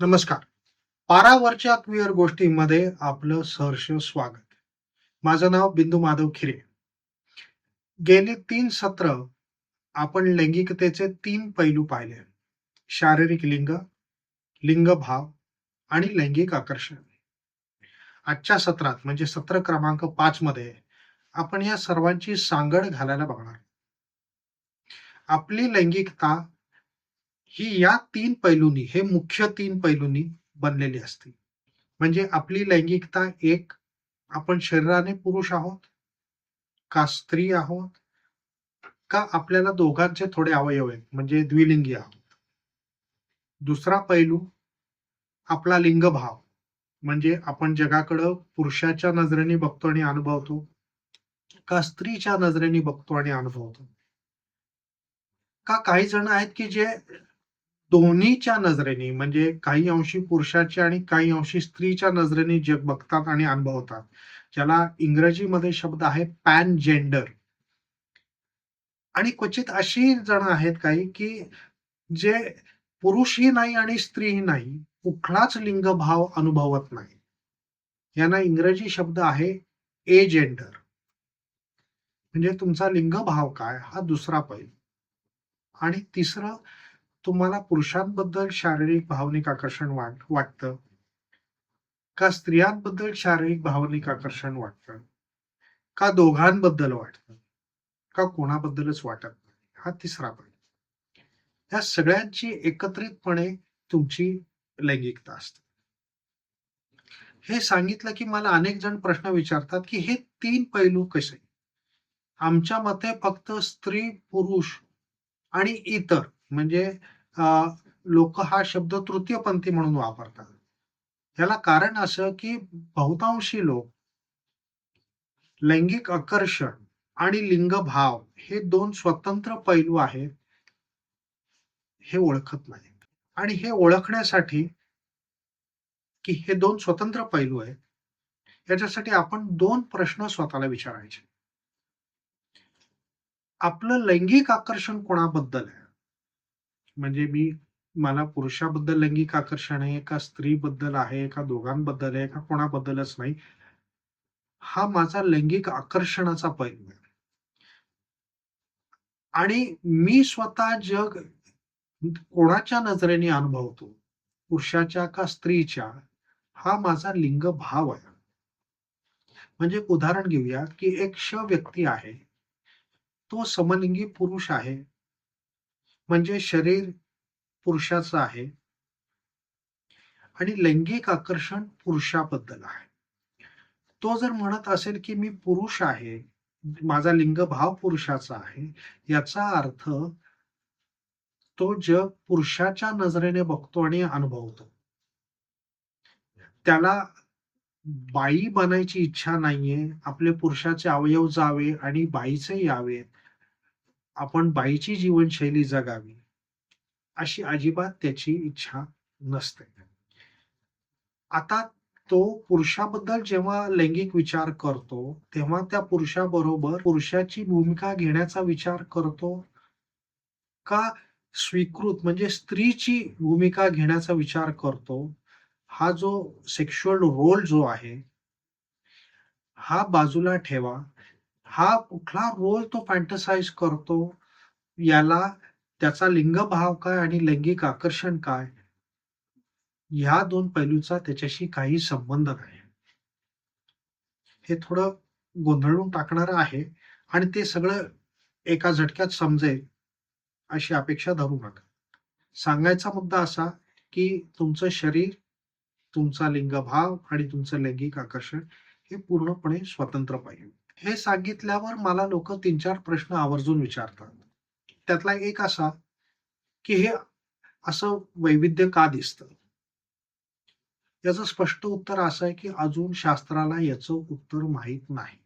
नमस्कार. पारावरच्या क्विअर गोष्टींमध्ये आपलं सहर्ष स्वागत. माझं नाव बिंदू माधव खिरे. गेले तीन सत्र आपण लैंगिकतेचे तीन पैलू पाहिले शारीरिक लिंग लिंगभाव आणि लैंगिक आकर्षण. आजच्या सत्रात म्हणजे सत्र क्रमांक पाच मध्ये आपण या सर्वांची सांगड घालायला बघणार आपली लैंगिकता ही या तीन पैलूंनी हे मुख्य तीन पैलूंनी बनलेली असते म्हणजे आपली लैंगिकता एक आपण शरीराने पुरुष आहोत का स्त्री आहोत का आपल्याला दोघांचे थोडे अवयव आहेत म्हणजे द्विलिंगी आहोत. दुसरा पैलू आपला लिंगभाव म्हणजे आपण जगाकडं पुरुषाच्या नजरेने बघतो आणि अनुभवतो का स्त्रीच्या नजरेने बघतो आणि अनुभवतो. का काही जण आहेत की जे दोन्हीच्या नजरेने म्हणजे काही अंशी पुरुषाची आणि काही अंशी स्त्रीच्या नजरेने जग बघतात आणि अनुभवतात. ज्याला इंग्रजीमध्ये शब्द आहे पॅन जेंडर आणि क्वचित अशी जण आहेत काही की जे पुरुषही नाही आणि स्त्रीही नाही कुठलाच लिंगभाव अनुभवत नाही. यांना इंग्रजी शब्द आहे ए जेंडर म्हणजे तुमचा लिंगभाव काय हा दुसरा पैल. आणि तिसरं तुम्हाला पुरुषांबद्दल शारीरिक भावनिक आकर्षण वाट वाटतं? का स्त्रियांबद्दल शारीरिक भावनिक आकर्षण वाटतं? का दोघांबद्दल वाटतं? का कोणाबद्दलच वाटत नाही? हा तिसरा पैलू या सगळ्यांची एकत्रितपणे तुमची लैंगिकता असते. हे सांगितलं की मला अनेक जण प्रश्न विचारतात की हे तीन पैलू कसे आमच्या मते फक्त स्त्री पुरुष आणि इतर म्हणजे लोक हा शब्द तृतीयपंथी म्हणून वापरतात. याला कारण असं की बहुतांशी लोक लैंगिक आकर्षण आणि लिंगभाव हे दोन स्वतंत्र पैलू आहेत हे ओळखत नाही आणि हे ओळखण्यासाठी की हे दोन स्वतंत्र पैलू आहेत याच्यासाठी आपण दोन प्रश्न स्वतःला विचारायचे. आपलं लैंगिक आकर्षण कोणाबद्दल आहे? म्हणजे मी मला पुरुषाबद्दल लैंगिक आकर्षण आहे का स्त्रीबद्दल आहे का दोघांबद्दल आहे का कोणाबद्दलच नाही. हा माझा लैंगिक आकर्षणाचा पैलू आहे. आणि मी स्वतः जग कोणाच्या नजरेने अनुभवतो? पुरुषाच्या का स्त्रीच्या? हा माझा लिंग भाव आहे. म्हणजे उदाहरण घेऊया की एक श व्यक्ती आहे. तो समलिंगी पुरुष आहे. म्हणजे शरीर पुरुषाचं आहे. आणि लैंगिक आकर्षण पुरुषाबद्दल आहे. तो जर म्हणत असेल की मी पुरुष आहे माझा लिंग भाव पुरुषाचा आहे याचा अर्थ तो जग पुरुषाच्या नजरेने बघतो आणि अनुभवतो. त्याला बाई बनायची इच्छा नाहीये आपले पुरुषाचे अवयव जावे आणि बाईचे यावे आपण बाईची जीवनशैली जगावी अशी अजिबात त्याची इच्छा नसते. आता तो पुरुषाबद्दल जेव्हा लैंगिक विचार करतो तेव्हा त्या पुरुषाबरोबर पुरुषाची भूमिका घेण्याचा विचार करतो का स्वीकृत म्हणजे स्त्रीची भूमिका घेण्याचा विचार करतो हा जो सेक्शुअल रोल जो आहे हा बाजूला ठेवा. हा कुठला रोल तो फॅन्टसाइज करतो? याला त्याचा लिंगभाव काय आणि लैंगिक आकर्षण काय? ह्या दोन पैलूचा त्याच्याशी काही संबंध नाही. हे थोडं गोंधळून टाकणार आहे आणि ते सगळं एका झटक्यात समजेल अशी अपेक्षा धरू नका. सांगायचा मुद्दा असा की तुमचं शरीर तुमचा लिंगभाव आणि तुमचं लैंगिक आकर्षण हे पूर्णपणे स्वतंत्र पाहिजे. हे सांगितल्यावर मला लोक तीन चार प्रश्न आवर्जून विचारतात. त्यातला एक असा की हे असं वैविध्य का दिसतं? याचं स्पष्ट उत्तर असं आहे की अजून शास्त्राला याचं उत्तर माहीत नाही.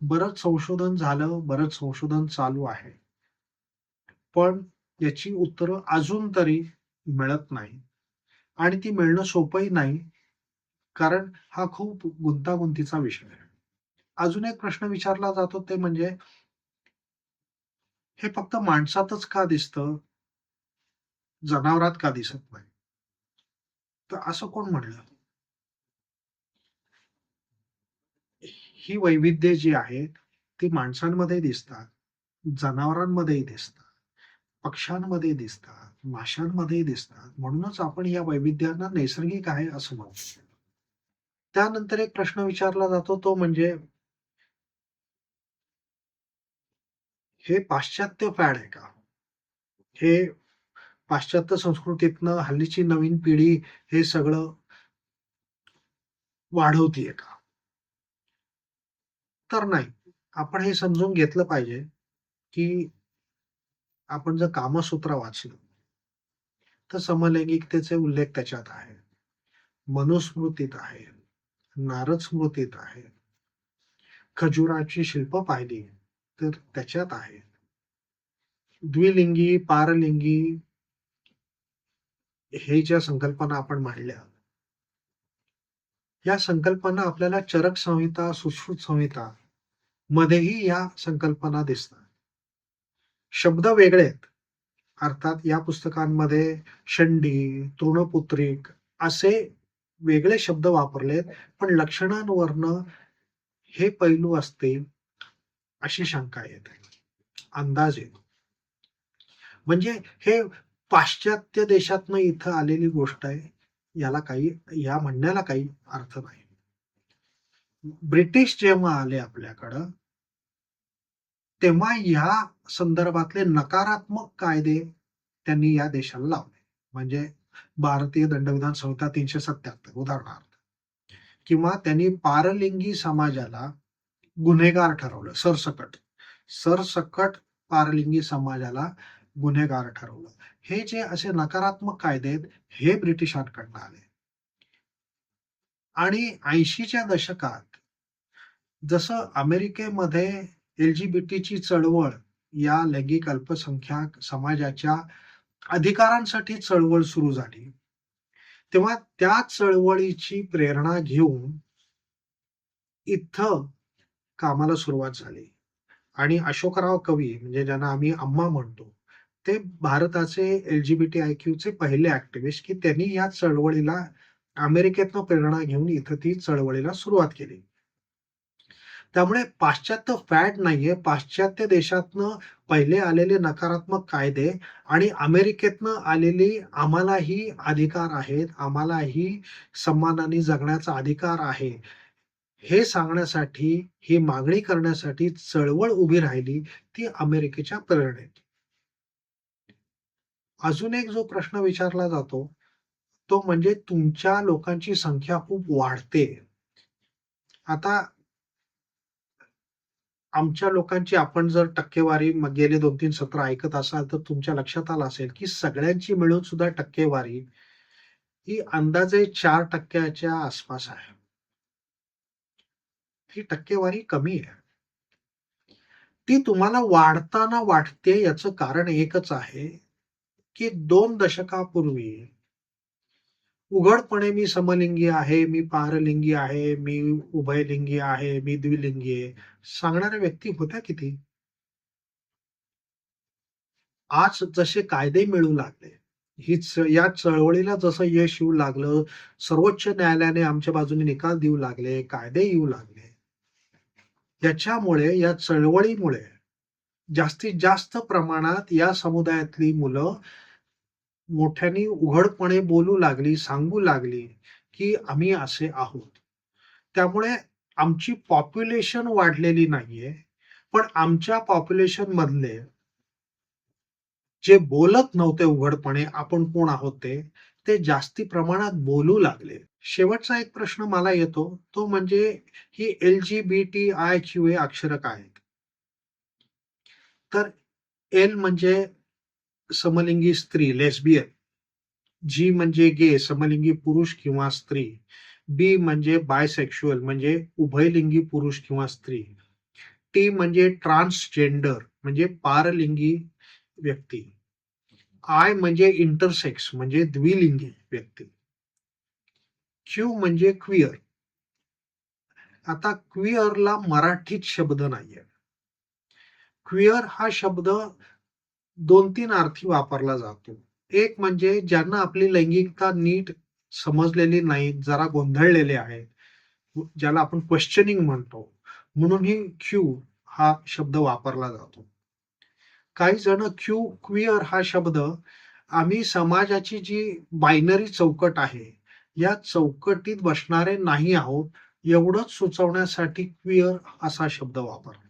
बरंच संशोधन झालं बरंच संशोधन चालू आहे. पण याची उत्तरं अजून तरी मिळत नाही. आणि ती मिळणं सोपंही नाही कारण हा खूप गुंतागुंतीचा विषय आहे. अजून एक प्रश्न विचारला जातो ते म्हणजे हे फक्त माणसातच का दिसतं जनावरात का दिसत नाही तर असं कोण म्हणलं? ही वैविध्य जी आहेत, ती माणसांमध्ये दिसतात, जनावरांमध्येही दिसतात, पक्ष्यांमध्ये दिसतात, माशांमध्येही दिसतात. म्हणूनच आपण या वैविध्यांना नैसर्गिक आहे असं म्हणतो. त्यानंतर एक प्रश्न विचारला जातो तो म्हणजे हे पाश्चात्य फॅड आहे का? हे पाश्चात्य संस्कृतीतनं हल्लीची नवीन पिढी हे सगळं वाढवतीये का? तर नाही. आपण हे समजून घेतलं पाहिजे, की आपण जर कामसूत्र वाचलं, तर समलैंगिकतेचे उल्लेख त्याच्यात आहे. मनुस्मृतीत आहे, नारद स्मृतीत आहे. खजुराची शिल्प पाहिली तर त्याच्यात आहे. द्विलिंगी, पारलिंगी हे ज्या संकल्पना आपण मांडल्या या संकल्पना आपल्याला चरक संहिता, सुश्रुत संहिता मध्येही या संकल्पना दिसतात. शब्द वेगळे आहेत. अर्थात या पुस्तकांमध्ये शंडी, तृणपुत्रिक असे वेगळे शब्द वापरलेत, पण लक्षणांवरनं हे पैलू असतील अशी शंका येते. अंदाज येतो. म्हणजे हे पाश्चात्य देशातनं इथं आलेली गोष्ट आहे. याला काही या म्हणण्याला काही अर्थ नाही. ब्रिटिश जेव्हा आले आपल्याकडं तेव्हा या संदर्भातले नकारात्मक कायदे त्यांनी या देशाला लावले. म्हणजे भारतीय दंडविधान संहिता 377 उदाहरणार्थ किंवा त्यांनी पारलिंगी समाजाला गुन्हेगार ठरवलं सरसकट. सरसकट पारलिंगी समाजाला गुन्हेगार ठरवलं. हे जे असे नकारात्मक कायदे आहेत, हे ब्रिटिशांकडनं आले. आणि 80च्या दशकात जसं अमेरिकेमध्ये एल-जी-बी-टीची चळवळ या लैंगिक अल्पसंख्याक समाजाच्या अधिकारांसाठी चळवळ सुरू झाली. तेव्हा त्या चळवळीची प्रेरणा घेऊन इथं कामाला सुरुवात झाली. आणि अशोकराव कवी म्हणजे ज्यांना आम्ही अम्मा म्हणतो, ते भारताचे एल-जी-बी-टी-आय-क्यूचे पहिले ऍक्टिव्हिस्ट की त्यांनी या चळवळीला अमेरिकेतनं प्रेरणा घेऊन इथं ती चळवळीला सुरुवात केली. त्यामुळे पाश्चात्य फॅट नाहीये. पाश्चात्य देशातनं पहिले आलेले नकारात्मक कायदे आणि अमेरिकेतनं आलेली आम्हालाही अधिकार आहेत, आम्हालाही सन्मानाने जगण्याचा अधिकार आहे. हे सांगण्यासाठी, ही मागणी करण्यासाठी चळवळ उभी राहिली ती अमेरिकेच्या प्रेरणेत. अजून एक जो प्रश्न विचारला जातो, तो म्हणजे तुमच्या लोकांची संख्या खूप वाढते. आता आमच्या लोकांची आपण जर टक्केवारी गेले 2-3 सत्र ऐकत असाल तर तुमच्या लक्षात आलं असेल, की सगळ्यांची मिळून सुद्धा टक्केवारी ही अंदाजे चार टक्क्याच्या आसपास आहे. ही टक्केवारी कमी आहे. ती तुम्हाला वाढताना वाटते याचं कारण एकच आहे, की दोन दशकापूर्वी उघडपणे मी समलिंगी आहे, मी पारलिंगी आहे, मी उभयलिंगी आहे, मी द्विलिंगी आहे, सांगणाऱ्या व्यक्ती होत्या किती? आज जसे कायदे मिळू लागले, ही या चळवळीला जसं यश येऊ लागलं, सर्वोच्च न्यायालयाने आमच्या बाजूने निकाल देऊ लागले, कायदे येऊ लागले. याच्यामुळे, या चळवळीमुळे जास्तीत जास्त प्रमाणात या समुदायातली मुलं मोठ्याने उघडपणे बोलू लागली, सांगू लागली, की आम्ही असे आहोत. त्यामुळे आमची पॉप्युलेशन वाढलेली नाहीये, पण आमच्या पॉप्युलेशन मधले जे बोलत नव्हते उघडपणे आपण कोण आहोत ते, ते जास्ती प्रमाणात बोलू लागले. शेवटचा एक प्रश्न मला येतो, तो म्हणजे ही एल-जी-बी-टी-आय-क्यू ए अक्षरं काय आहेत? तर एल म्हणजे समलिंगी स्त्री लेस्बियन. जी म्हणजे गे समलिंगी पुरुष किंवा स्त्री. बी म्हणजे बायसेक्शुअल म्हणजे उभयलिंगी पुरुष किंवा स्त्री. टी म्हणजे ट्रान्सजेंडर म्हणजे पारलिंगी व्यक्ती. आय म्हणजे इंटरसेक्स म्हणजे द्विलिंगी व्यक्ती. क्यू म्हणजे क्विअर. आता क्विअरला मराठीत शब्द नाहीये. क्विअर हा शब्द 2-3 अर्थी वापरला जातो. एक म्हणजे ज्यांना आपली लैंगिकता नीट समजलेली नाही जरा गोंधळलेले आहेत. ज्याला आपण क्वेश्चनिंग म्हणतो. म्हणून ही क्यू हा शब्द वापरला जातो. काही जण क्यू क्विअर हा शब्द आम्ही समाजाची जी बायनरी चौकट आहे, या चौकटीत बसणारे नाही आहोत, एवढंच सुचवण्यासाठी क्विअर असा शब्द वापरला.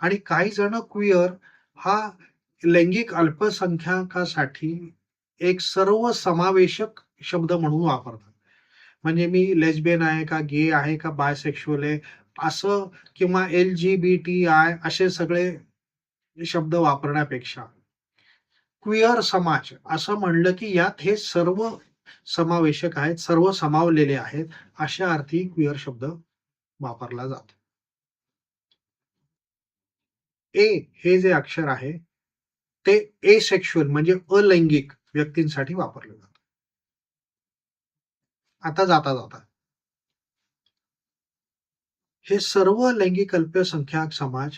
आणि काही जण क्विअर हा लैंगिक अल्पसंख्याकासाठी एक सर्व समावेशक शब्द म्हणून वापरतात. म्हणजे मी लेस्बियन आहे का, गे आहे का, बायसेक्शुअल आहे असं किंवा एल-जी-बी-टी-आय असे सगळे शब्द वापरण्यापेक्षा. क्विअर समाज असं म्हणलं की यात हे सर्व समावेशक आहेत, सर्व समावलेले आहेत, अशा अर्थी क्विअर शब्द वापरला जातो. ए हे जे अक्षर आहे ते ए सेक्शुअल म्हणजे अलैंगिक व्यक्तींसाठी वापरलं जात. आता जाता जाता. हे सर्व लैंगिक अल्पसंख्याक समाज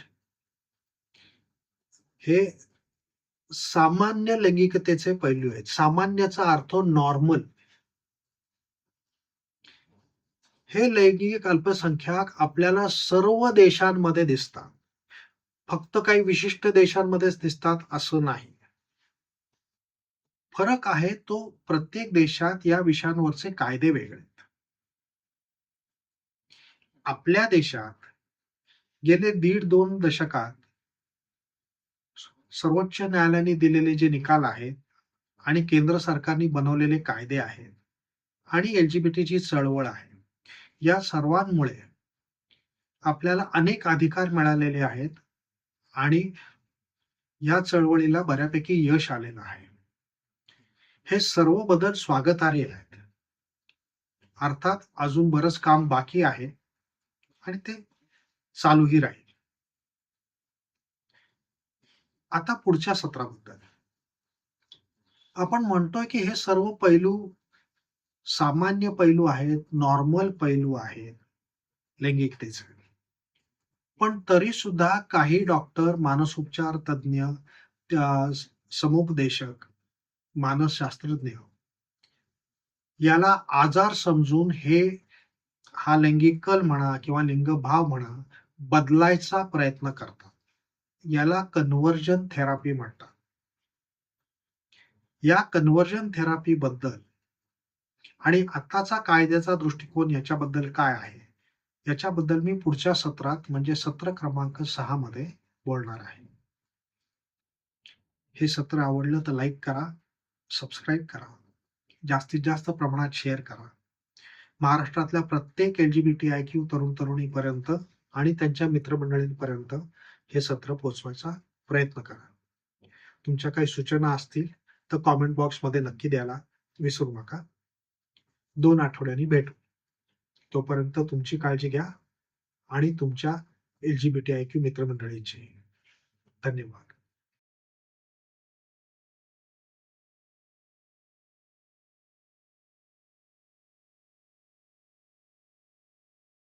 हे सामान्य लैंगिकतेचे पैलू आहेत. सामान्याचा अर्थ नॉर्मल. हे लैंगिक अल्पसंख्याक आपल्याला सर्व देशांमध्ये दिसतात. फक्त काही विशिष्ट देशांमध्येच दिसतात असं नाही. फरक आहे तो प्रत्येक देशात या विषयांवरचे कायदे वेगळे आहेत. आपल्या देशात गेले दीड दोन दशकात सर्वोच्च न्यायालयाने दिलेले जे निकाल आहेत आणि केंद्र सरकारने बनवलेले कायदे आहेत आणि एलजीबीटीची चळवळ आहे. या सर्वांमुळे आपल्याला अनेक अधिकार मिळालेले आहेत आणि या चळवळीला बऱ्यापैकी यश आलेलं आहे. हे सर्व बदल स्वागतार्ह आहेत. अर्थात अजून बरंच काम बाकी आहे आणि ते चालूही राहील. आता पुढच्या सत्राबद्दल. आपण म्हणतोय की हे सर्व पैलू सामान्य पैलू आहेत नॉर्मल पैलू आहेत लैंगिकतेचे. पण तरी सुद्धा काही डॉक्टर मानसोपचार तज्ज्ञ समुपदेशक मानसशास्त्रज्ञ याला आजार समजून हे हा लैंगिक कल म्हणा किंवा लिंगभाव म्हणा बदलायचा प्रयत्न करतात. याला कन्व्हर्जन थेरपी म्हणतात. या कन्व्हर्जन थेरपी बद्दल आणि आताचा कायद्याचा दृष्टिकोन याच्याबद्दल काय आहे? याच्याबद्दल मी पुढच्या सत्रात म्हणजे सत्र क्रमांक सहा मध्ये बोलणार आहे. हे सत्र आवडलं तर लाईक करा सबस्क्राईब करा जास्तीत जास्त प्रमाणात शेअर करा. महाराष्ट्रातल्या प्रत्येक L G B T I Q तरुण तरुणीपर्यंत आणि त्यांच्या मित्रमंडळींपर्यंत हे सत्र पोचवायचा प्रयत्न करा. तुमच्या काही सूचना असतील तर कॉमेंट बॉक्समध्ये नक्की द्यायला विसरू नका. दोन आठवड्यांनी भेटू. तोपर्यंत तुमची काळजी घ्या आणि तुमच्या L G B T I Q मित्रमंडळींची धन्यवाद.